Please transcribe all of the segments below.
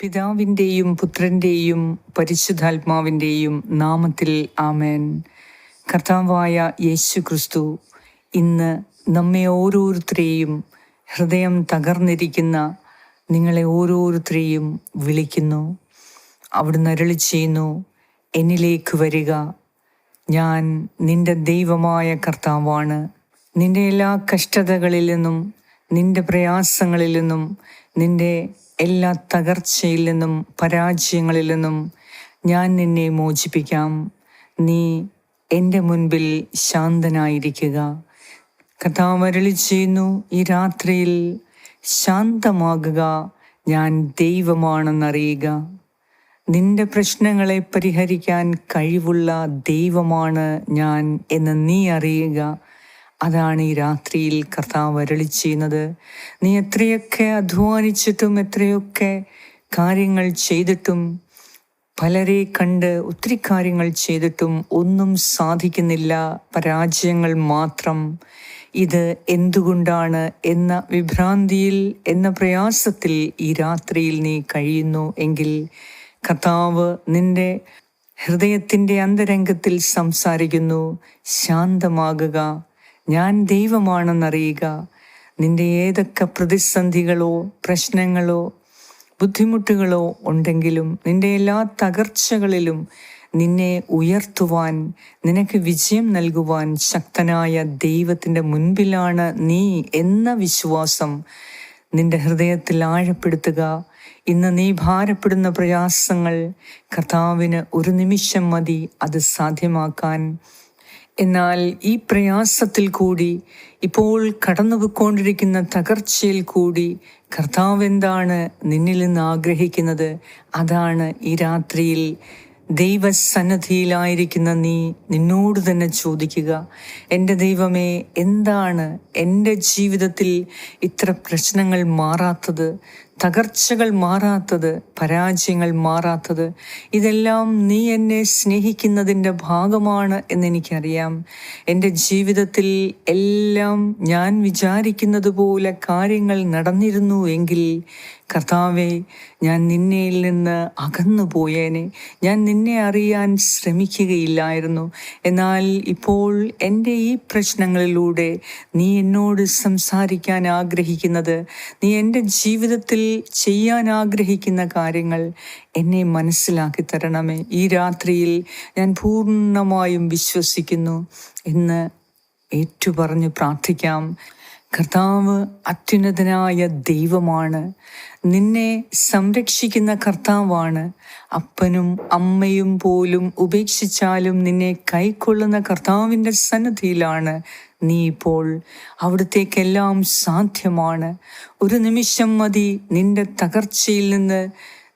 പിതാവിന്റെയും പുത്രന്റെയും പരിശുദ്ധാത്മാവിന്റെയും നാമത്തിൽ ആമേൻ. കർത്താവായ യേശു ക്രിസ്തു ഇന്ന് നമ്മെ ഓരോരുത്തരെയും ഹൃദയം തകർന്നിരിക്കുന്ന നിങ്ങളെ ഓരോരുത്തരെയും വിളിക്കുന്നു. അവിടുന്ന് അരളി ചെയ്യുന്നു എന്നിലേക്ക് വരിക. ഞാൻ നിന്റെ ദൈവമായ കർത്താവാണ്. നിന്റെ എല്ലാ കഷ്ടതകളിൽ നിന്നും നിന്റെ പ്രയാസങ്ങളിൽ നിന്നും നിന്റെ എല്ലാ തകർച്ചയിൽ നിന്നും പരാജയങ്ങളിൽ നിന്നും ഞാൻ നിന്നെ മോചിപ്പിക്കാം. നീ എന്റെ മുൻപിൽ ശാന്തനായിരിക്കുക. കഥാവരളി ചെയ്യുന്നു ഈ രാത്രിയിൽ ശാന്തമാകുക. ഞാൻ ദൈവമാണെന്നറിയുക. നിന്റെ പ്രശ്നങ്ങളെ പരിഹരിക്കാൻ കഴിവുള്ള ദൈവമാണ് ഞാൻ എന്ന് നീ അറിയുക. അതാണ് ഈ രാത്രിയിൽ കർത്താവ് അരളി ചെയ്യുന്നത് നീ എത്രയൊക്കെ അധ്വാനിച്ചിട്ടും എത്രയൊക്കെ കാര്യങ്ങൾ ചെയ്തിട്ടും പലരെ കണ്ട് ഒത്തിരി കാര്യങ്ങൾ ചെയ്തിട്ടും ഒന്നും സാധിക്കുന്നില്ല. പരാജയങ്ങൾ മാത്രം. ഇത് എന്തുകൊണ്ടാണ് എന്ന വിഭ്രാന്തിയിൽ എന്ന പ്രയാസത്തിൽ ഈ രാത്രിയിൽ നീ കഴിയുന്നു എങ്കിൽ കർത്താവ് നിന്റെ ഹൃദയത്തിന്റെ അന്തരംഗത്തിൽ സംസാരിക്കുന്നു. ശാന്തമാകുക. ഞാൻ ദൈവമാണെന്നറിയുക. നിന്റെ ഏതൊക്കെ പ്രതിസന്ധികളോ പ്രശ്നങ്ങളോ ബുദ്ധിമുട്ടുകളോ ഉണ്ടെങ്കിലും നിന്റെ എല്ലാ തകർച്ചകളിലും നിന്നെ ഉയർത്തുവാൻ നിനക്ക് വിജയം നൽകുവാൻ ശക്തനായ ദൈവത്തിന്റെ മുൻപിലാണ് നീ എന്ന വിശ്വാസം നിന്റെ ഹൃദയത്തിൽ ആഴപ്പെടുത്തുക. ഇന്ന് നീ ഭാരപ്പെടുന്ന പ്രയാസങ്ങൾ കർത്താവിന് ഒരു നിമിഷം മതി അത് സാധ്യമാക്കാൻ. എന്നാൽ ഈ പ്രയാസത്തിൽ കൂടി ഇപ്പോൾ കടന്നുപോയിക്കൊണ്ടിരിക്കുന്ന തകർച്ചയിൽ കൂടി കർത്താവ് എന്താണ് നിന്നിൽ നിന്ന് ആഗ്രഹിക്കുന്നത്? അതാണ് ഈ രാത്രിയിൽ ദൈവസന്നദ്ധിയിലായിരിക്കുന്ന നീ നിന്നോട് തന്നെ ചോദിക്കുക. എന്റെ ദൈവമേ എന്താണ് എന്റെ ജീവിതത്തിൽ ഇത്ര പ്രശ്നങ്ങൾ മാറാത്തത്? തകർച്ചകൾ മാറാത്തത് പരാജയങ്ങൾ മാറാത്തത് ഇതെല്ലാം നീ എന്നെ സ്നേഹിക്കുന്നതിന്റെ ഭാഗമാണ് എന്നെനിക്കറിയാം. എന്റെ ജീവിതത്തിൽ എല്ലാം ഞാൻ വിചാരിക്കുന്നത് പോലെ കാര്യങ്ങൾ നടന്നിരുന്നു എങ്കിൽ കർത്താവെ ഞാൻ നിന്നയിൽ നിന്ന് അകന്നു പോയേനെ ഞാൻ നിന്നെ അറിയാൻ ശ്രമിക്കുകയില്ലായിരുന്നു. എന്നാൽ ഇപ്പോൾ എന്റെ ഈ പ്രശ്നങ്ങളിലൂടെ നീ എന്നോട് സംസാരിക്കാൻ ആഗ്രഹിക്കുന്നത് നീ എന്റെ ജീവിതത്തിൽ ചെയ്യാൻ ആഗ്രഹിക്കുന്ന കാര്യങ്ങൾ എന്നെ മനസ്സിലാക്കി തരണമേ. ഈ രാത്രിയിൽ ഞാൻ പൂർണമായും വിശ്വസിക്കുന്നു. എന്ന് ഏറ്റുപറഞ്ഞ് പ്രാർത്ഥിക്കാം. കർത്താവ് അത്യുന്നതനായ ദൈവമാണ്. നിന്നെ സംരക്ഷിക്കുന്ന കർത്താവാണ്. അപ്പനും അമ്മയും പോലും ഉപേക്ഷിച്ചാലും നിന്നെ കൈക്കൊള്ളുന്ന കർത്താവിന്റെ സന്നദ്ധിയിലാണ് നീ ഇപ്പോൾ അവിടത്തേക്കെല്ലാം സാധ്യമാണ്. ഒരു നിമിഷം മതി നിന്റെ തകർച്ചയിൽ നിന്ന്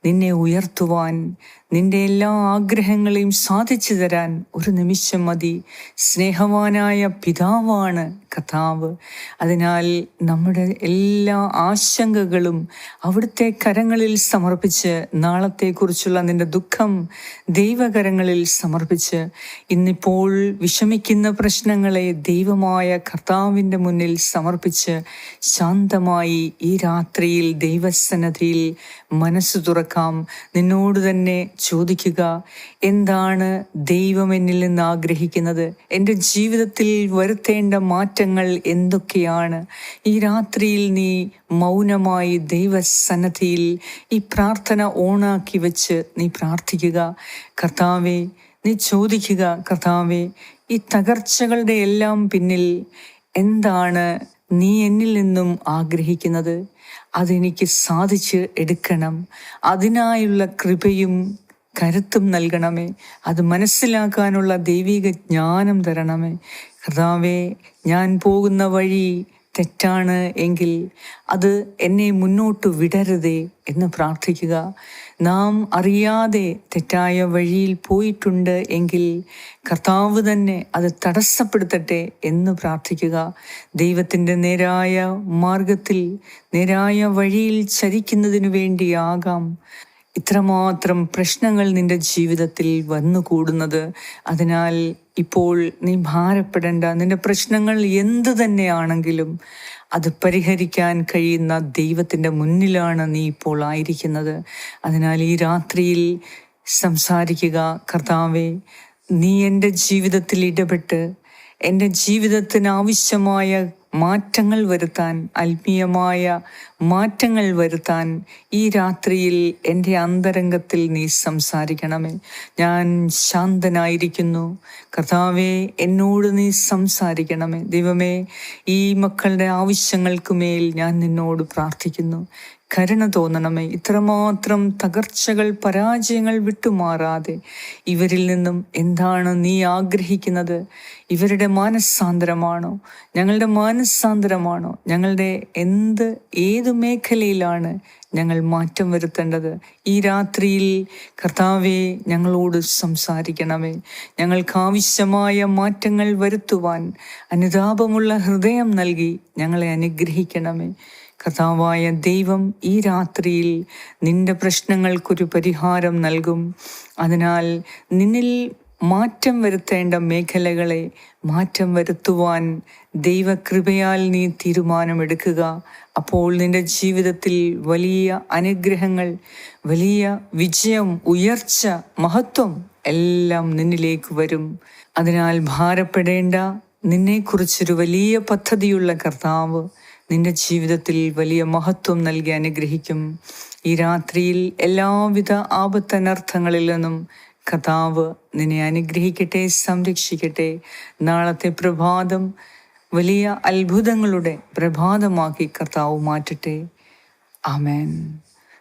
നിന്നെ ഉയർത്തുവാൻ. നിന്റെ എല്ലാ ആഗ്രഹങ്ങളെയും സാധിച്ചു തരാൻ ഒരു നിമിഷം മതി. സ്നേഹവാനായ പിതാവാണ് കഥാവ് അതിനാൽ നമ്മുടെ എല്ലാ ആശങ്കകളും അവിടുത്തെ കരങ്ങളിൽ സമർപ്പിച്ച് നാളത്തെക്കുറിച്ചുള്ള നിന്റെ ദുഃഖം ദൈവകരങ്ങളിൽ സമർപ്പിച്ച് ഇന്നിപ്പോൾ വിഷമിക്കുന്ന പ്രശ്നങ്ങളെ ദൈവമായ കർത്താവിന്റെ മുന്നിൽ സമർപ്പിച്ച് ശാന്തമായി ഈ രാത്രിയിൽ ദൈവസന്നതിയിൽ മനസ്സ് തുറക്കാം. നിന്നോട് തന്നെ ചോദിക്കുക എന്താണ് ദൈവം എന്നിൽ നിന്ന് ആഗ്രഹിക്കുന്നത്? എന്റെ ജീവിതത്തിൽ വരുത്തേണ്ട മാറ്റങ്ങൾ എന്തൊക്കെയാണ്? ഈ രാത്രിയിൽ നീ മൗനമായി ദൈവസന്നദ്ധിയിൽ ഈ പ്രാർത്ഥന ഓണാക്കി വെച്ച് നീ പ്രാർത്ഥിക്കുക. കർത്താവേ നീ ചോദിക്കുക കർത്താവേ ഈ തകർച്ചകളുടെ എല്ലാം പിന്നിൽ എന്താണ് നീ എന്നിൽ നിന്നും ആഗ്രഹിക്കുന്നത്? അതെനിക്ക് സാധിച്ച് എടുക്കണം. അതിനായുള്ള കൃപയും കരുത്തും നൽകണമേ. അത് മനസ്സിലാക്കാനുള്ള ദൈവിക ജ്ഞാനം തരണമേ. കർത്താവേ ഞാൻ പോകുന്ന വഴി തെറ്റാണ് എങ്കിൽ അത് എന്നെ മുന്നോട്ട് വിടരുതേ എന്ന് പ്രാർത്ഥിക്കുക. നാം അറിയാതെ തെറ്റായ വഴിയിൽ പോയിട്ടുണ്ട് എങ്കിൽ കർത്താവ് തന്നെ അത് തടസ്സപ്പെടുത്തട്ടെ എന്ന് പ്രാർത്ഥിക്കുക. ദൈവത്തിന്റെ നേരായ മാർഗത്തിൽ നേരായ വഴിയിൽ ചരിക്കുന്നതിനു വേണ്ടിയാകാം. ഇത്രമാത്രം പ്രശ്നങ്ങൾ നിന്റെ ജീവിതത്തിൽ വന്നു കൂടുന്നത്. അതിനാൽ ഇപ്പോൾ നീ ഭാരപ്പെടേണ്ട. നിന്റെ പ്രശ്നങ്ങൾ എന്തു തന്നെയാണെങ്കിലും അത് പരിഹരിക്കാൻ കഴിയുന്ന ദൈവത്തിന്റെ മുന്നിലാണ് നീ ഇപ്പോൾ ആയിരിക്കുന്നത്. അതിനാൽ ഈ രാത്രിയിൽ സംസാരിക്കുക കർത്താവെ നീ എന്റെ ജീവിതത്തിൽ ഇടപെട്ട് എന്റെ ജീവിതത്തിന് ആവശ്യമായ മാറ്റങ്ങൾ വരുത്താൻ ആത്മീയമായ മാറ്റങ്ങൾ വരുത്താൻ ഈ രാത്രിയിൽ എന്റെ അന്തരംഗത്തിൽ നീ സംസാരിക്കണമേ. ഞാൻ ശാന്തനായിരിക്കുന്നു. കർത്താവെ എന്നോട് നീ സംസാരിക്കണമേ. ദൈവമേ ഈ മക്കളുടെ ആവശ്യങ്ങൾക്ക് മേൽ ഞാൻ നിന്നോട് പ്രാർത്ഥിക്കുന്നു. കരുണ തോന്നണമേ. ഇത്രമാത്രം തകർച്ചകൾ പരാജയങ്ങൾ വിട്ടുമാറാതെ ഇവരിൽ നിന്നും എന്താണ് നീ ആഗ്രഹിക്കുന്നത്? ഇവരുടെ മാനസാന്തരമാണോ? ഞങ്ങളുടെ മാനസാന്തരമാണോ? ഞങ്ങളുടെ എന്ത് ഏത് മേഖലയിലാണ് ഞങ്ങൾ മാറ്റം വരുത്തേണ്ടത്? ഈ രാത്രിയിൽ കർത്താവെ ഞങ്ങളോട് സംസാരിക്കണമേ. ഞങ്ങൾക്ക് ആവശ്യമായ മാറ്റങ്ങൾ വരുത്തുവാൻ അനുതാപമുള്ള ഹൃദയം നൽകി ഞങ്ങളെ അനുഗ്രഹിക്കണമേ. കർത്താവായ ദൈവം ഈ രാത്രിയിൽ നിന്റെ പ്രശ്നങ്ങൾക്കൊരു പരിഹാരം നൽകും. അതിനാൽ നിന്നിൽ മാറ്റം വരുത്തേണ്ട മേഖലകളെ മാറ്റം വരുത്തുവാൻ ദൈവകൃപയാൽ നീ തീരുമാനമെടുക്കുക. അപ്പോൾ നിന്റെ ജീവിതത്തിൽ വലിയ അനുഗ്രഹങ്ങൾ വലിയ വിജയം ഉയർച്ച മഹത്വം എല്ലാം നിന്നിലേക്ക് വരും. അതിനാൽ ഭാരപ്പെടേണ്ട നിന്നെക്കുറിച്ചൊരു വലിയ പദ്ധതിയുള്ള കർത്താവ് നിന്റെ ജീവിതത്തിൽ വലിയ മഹത്വം നൽകി അനുഗ്രഹിക്കും. ഈ രാത്രിയിൽ എല്ലാവിധ ആപത്തനർത്ഥങ്ങളിൽ നിന്നും കഥാവ് നിന്നെ അനുഗ്രഹിക്കട്ടെ സംരക്ഷിക്കട്ടെ. നാളത്തെ പ്രഭാതം വലിയ അത്ഭുതങ്ങളുടെ പ്രഭാതമാക്കി കർത്താവ് മാറ്റട്ടെ. ആമേൻ.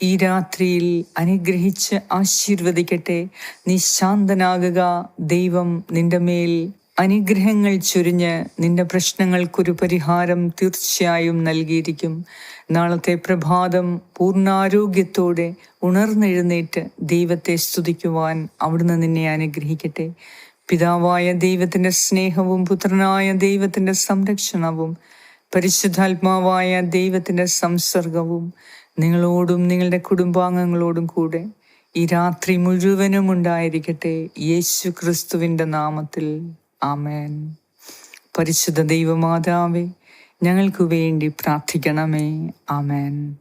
ഈ രാത്രിയിൽ അനുഗ്രഹിച്ച് ആശീർവദിക്കട്ടെ. നീ ശാന്തനാകുക ദൈവം നിന്റെ മേൽ. അനുഗ്രഹങ്ങൾ ചൊരിഞ്ഞ് നിന്റെ പ്രശ്നങ്ങൾക്കൊരു പരിഹാരം തീർച്ചയായും നൽകിയിരിക്കും. നാളത്തെ പ്രഭാതം പൂർണാരോഗ്യത്തോടെ ഉണർന്നെഴുന്നേറ്റ് ദൈവത്തെ സ്തുതിക്കുവാൻ അവിടുന്ന് നിന്നെ അനുഗ്രഹിക്കട്ടെ. പിതാവായ ദൈവത്തിന്റെ സ്നേഹവും പുത്രനായ ദൈവത്തിന്റെ സംരക്ഷണവും പരിശുദ്ധാത്മാവായ ദൈവത്തിന്റെ സംസർഗവും നിങ്ങളോടും നിങ്ങളുടെ കുടുംബാംഗങ്ങളോടും കൂടെ ഈ രാത്രി മുഴുവനും ഉണ്ടായിരിക്കട്ടെ യേശു ക്രിസ്തുവിന്റെ നാമത്തിൽ. ആമേൻ. പരിശുദ്ധ ദൈവമാതാവേ ഞങ്ങൾക്ക് വേണ്ടി പ്രാർത്ഥിക്കണമേ. ആമേൻ.